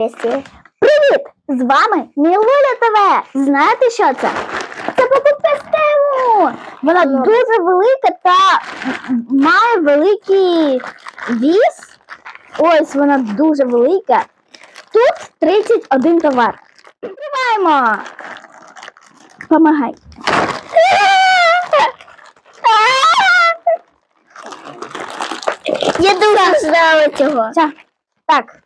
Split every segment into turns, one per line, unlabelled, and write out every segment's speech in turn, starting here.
Привіт! З вами Мілуля ТВ. Знаєте, що це? Це покупка стему. Вона дуже велика та має великий віс. Ось вона дуже велика. Тут 31 товар. Відкриваємо. Помагай.
Я дуже знала цього.
Так.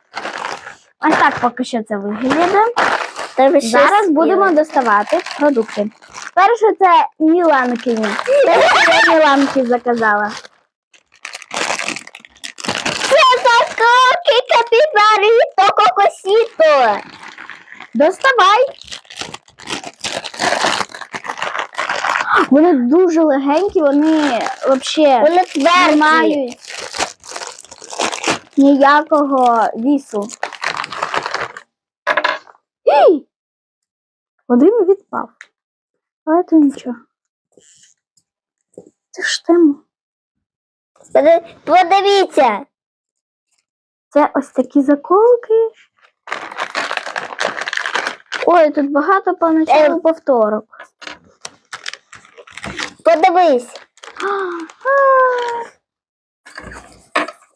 Ось так поки що це виглядає. Зараз будемо доставати продукти. Перше це Міланки. Що я Міланки заказала.
Це заколки капібаріто кокосіто.
Доставай. Вони дуже легенькі, вони взагалі
Вони
не мають ніякого вісу. Один відпав. Але то нічого. Це ж тема.
Подивіться.
Це ось такі заколки. Ой, тут багато поначалу
Ем.
повторок.
Подивись.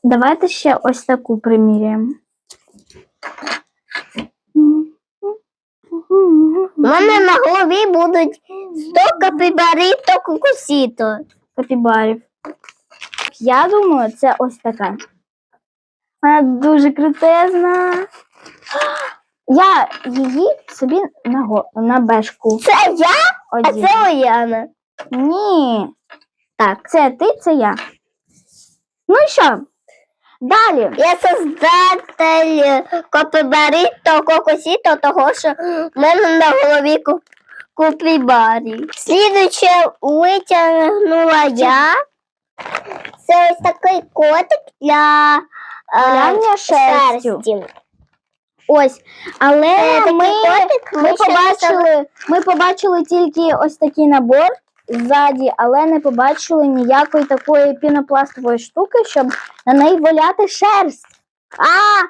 Давайте ще ось таку приміряємо.
Мене на голові будуть 100 капібаріто кокосіто.
Капібарів. Я думаю, це ось така. Вона дуже крутезна. Я її собі на, го- на бешку.
Це я, а це Ояна.
Ні. Так, це ти, це я. Ну і що? Далі.
Я создатель капібаріто кокосіто, того що в мене на голові купібарі. Слідуюче витягнула я. Це ось такий котик для е, шерсті.
Ось. Але
такий
ми,
котик,
ми,
ми
побачили, ми побачили тільки ось такий набор ззаді, але не побачили ніякої такої пінопластової штуки, щоб на неї валяти шерсть. А,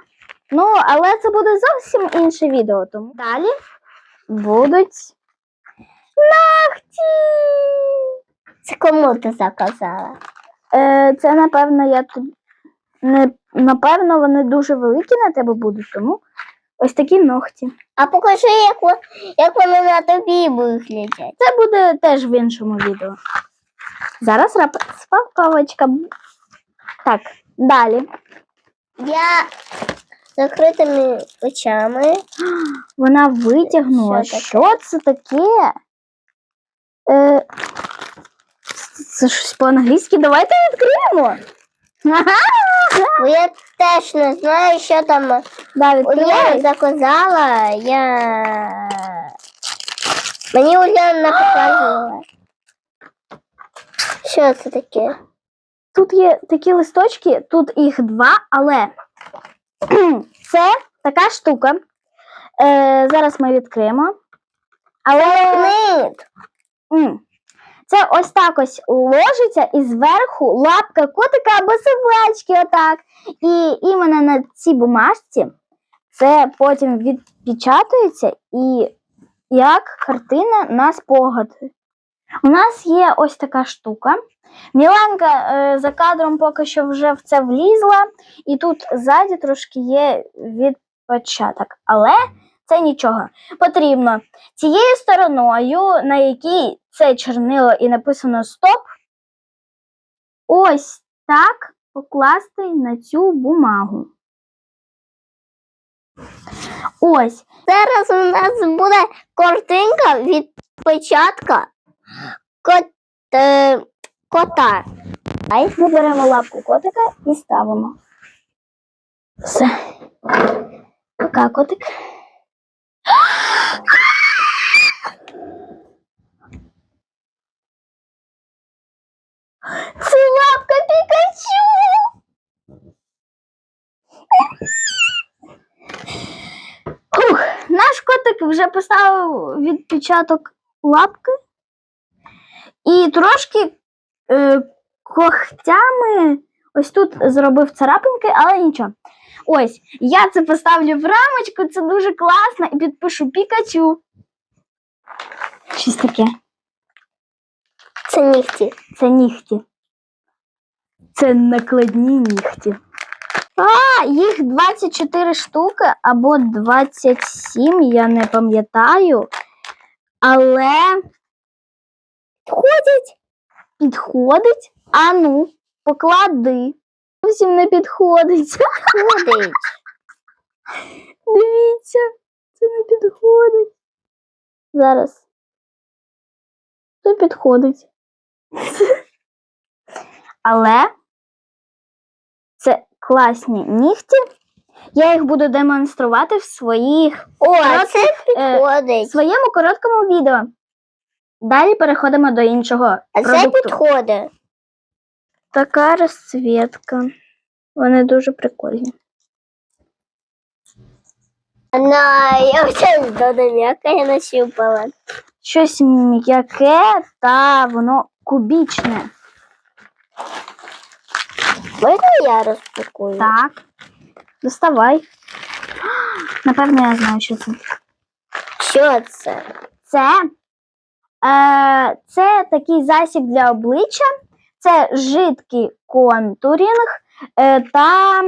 ну, але це буде зовсім інше відео. Тому далі будуть ногті.
Це кому ти заказала?
Е, це, напевно, я тут. Не, напевно, вони дуже великі на тебе будуть, тому ось такі ногті.
А покажи, як, як вони на тобі виглядять.
Це буде теж в іншому відео. Зараз розпаковочка. Так, далі.
Я з закритими очами.
Вона витягнула.
Що таке?
Що це таке? Е, це щось по-англійськи. Давайте відкриємо. Ага.
Бо я теж не знаю, що там.
Да,
Уляна заказала, я. Мені Уляна показувала. Що це таке?
Тут є такі листочки, тут їх два, але це така штука. Е, зараз ми відкриємо. Але
Магніт.
М. Це ось так ось ложиться і зверху лапка котика або собачки, отак. І іменно на цій бумажці це потім відпечатується і як картина на спогад. У нас є ось така штука. Міланка е, за кадром поки що вже в це влізла, і тут ззаді трошки є відпечаток. Але це нічого. Потрібно цією стороною, на якій це чорнило і написано стоп, ось так покласти на цю бумагу. Ось.
Зараз у нас буде картинка від початка кот, е, кота.
Ай, ми беремо лапку котика і ставимо. Все. Пока котик. Це лапка Пікачу! Ух, наш котик вже поставив відпечаток лапки і трошки е, когтями ось тут зробив царапинки, але нічого. Ось, я це поставлю в рамочку, це дуже класно, і підпишу Пікачу. Щось таке.
Це нігті.
Це нігті. Це накладні нігті. А, їх 24 штуки або 27, я не пам'ятаю. Але
Ходять.
підходить. А ну, поклади. Зовсім не підходить.
Ходить.
Дивіться, це не підходить. Зараз. Це підходить. Але це класні нігті. Я їх буду демонструвати в своїх
О, це
е, своєму короткому відео. Далі переходимо до іншого
А це
продукту.
підходить.
Така розцвітка. Вони дуже прикольні.
Вона, я вже до м'яка я нащупала.
Щось м'яке та воно кубічне.
Можна я розпакую?
Так. Доставай. Напевно, я знаю, що це.
Що це?
Це, е, це такий засіб для обличчя, це жидкий контурінг е, та.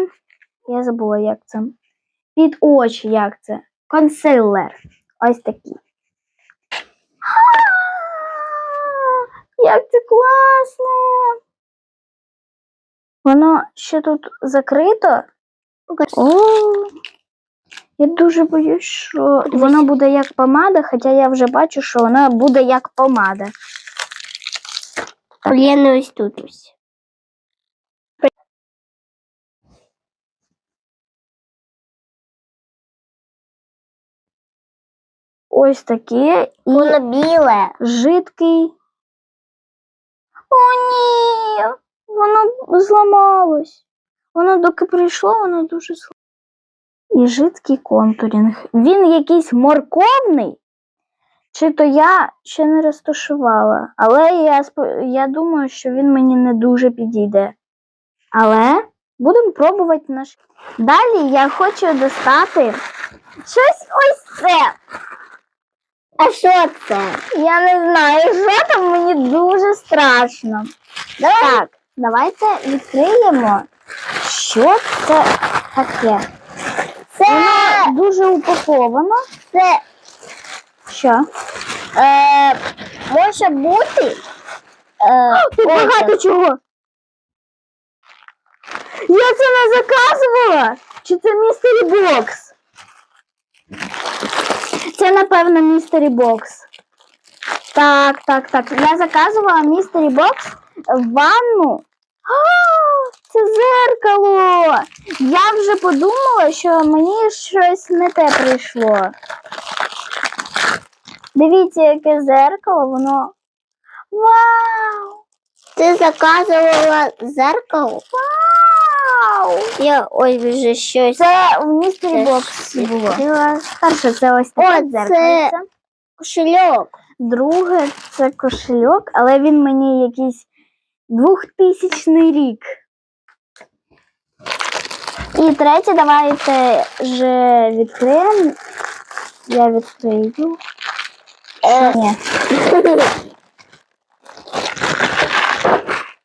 Я забула, як це. Під очі, як це? Консилер. Ось такий. А, Як це класно! Воно ще тут закрито. О, я дуже боюсь, що воно буде як помада, хоча я вже бачу, що воно буде як помада.
Лена ось тут ось.
Ось таке
Воно біле.
жидкий. О, ні! Воно зламалось. Воно доки прийшло, воно дуже зламалось. І жидкий контурінг. Він якийсь морковний. Чи то я ще не розташувала, але я, я думаю, що він мені не дуже підійде. Але будемо пробувати наш. Далі я хочу достати щось ось це.
А що це?
Я не знаю, що там мені дуже страшно. Так, давайте відкриємо, що це таке.
Це,
Воно дуже упаковано.
це
Що?
е, може бути. Е,
Тут багато чого. Я це не заказувала. Чи це містері бокс? Це, напевно, містері бокс. Так, так, так. Я заказувала містері бокс в ванну. А, це зеркало. Я вже подумала, що мені щось не те прийшло. Дивіться, яке зеркало, воно. Вау!
ти заказувала зеркало?
Вау!
Я ось вже щось.
Це в містері бокс було. Перше, це ось таке
О, це-
дзеркальце.
Кошельок.
Друге, це кошельок, але він мені якийсь 2000 рік. І третє, давайте вже відкриємо. Я відкрию.
Е,
Ні.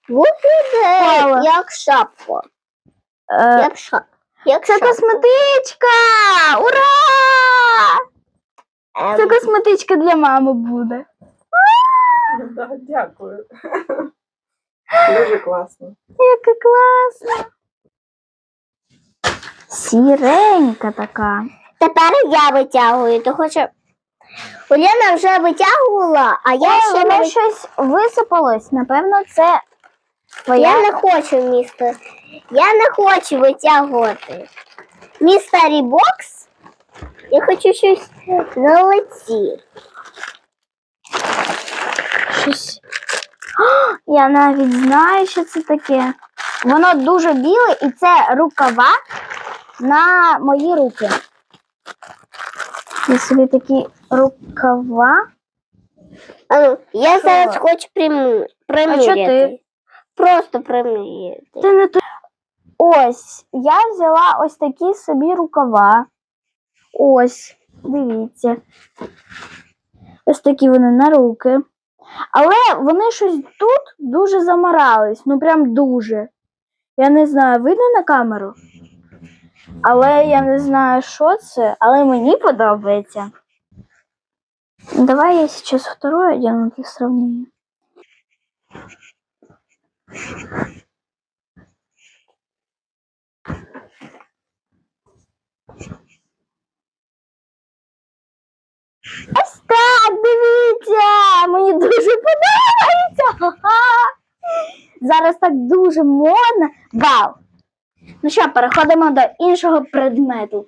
Виглядає
Впала.
як шапка.
Е,
Як шапка.
Це
шапка.
косметичка! Ура!
Ем,
Це косметичка для мами буде.
Да, дякую. Дуже класно.
Яка класна. Сіренька така.
Тепер я витягую. Ти хочеш. Уляна вже витягувала, а я
Ой,
ще не
воно
витягую.
щось висипалось. Напевно, це твоя.
Я не хочу місто. Я не хочу витягувати. Містері бокс. Я хочу щось золоті.
Щось. О, я навіть знаю, що це таке. Воно дуже біле і це рукава на мої руки. Я собі такі рукава.
А ну, я зараз хочу приму-
А що ти?
Просто приміряти.
Ти не то. Ось, я взяла ось такі собі рукава. Ось, дивіться. Ось такі вони на руки. Але вони щось тут дуже заморались. Ну прям дуже. Я не знаю, видно на камеру? Але я не знаю, що це, але мені подобається. Давай я сейчас второе одену для сравнения. Ось так, дивіться! Мені дуже подобається! Зараз так дуже модно. Вау! Ну що, переходимо до іншого предмету.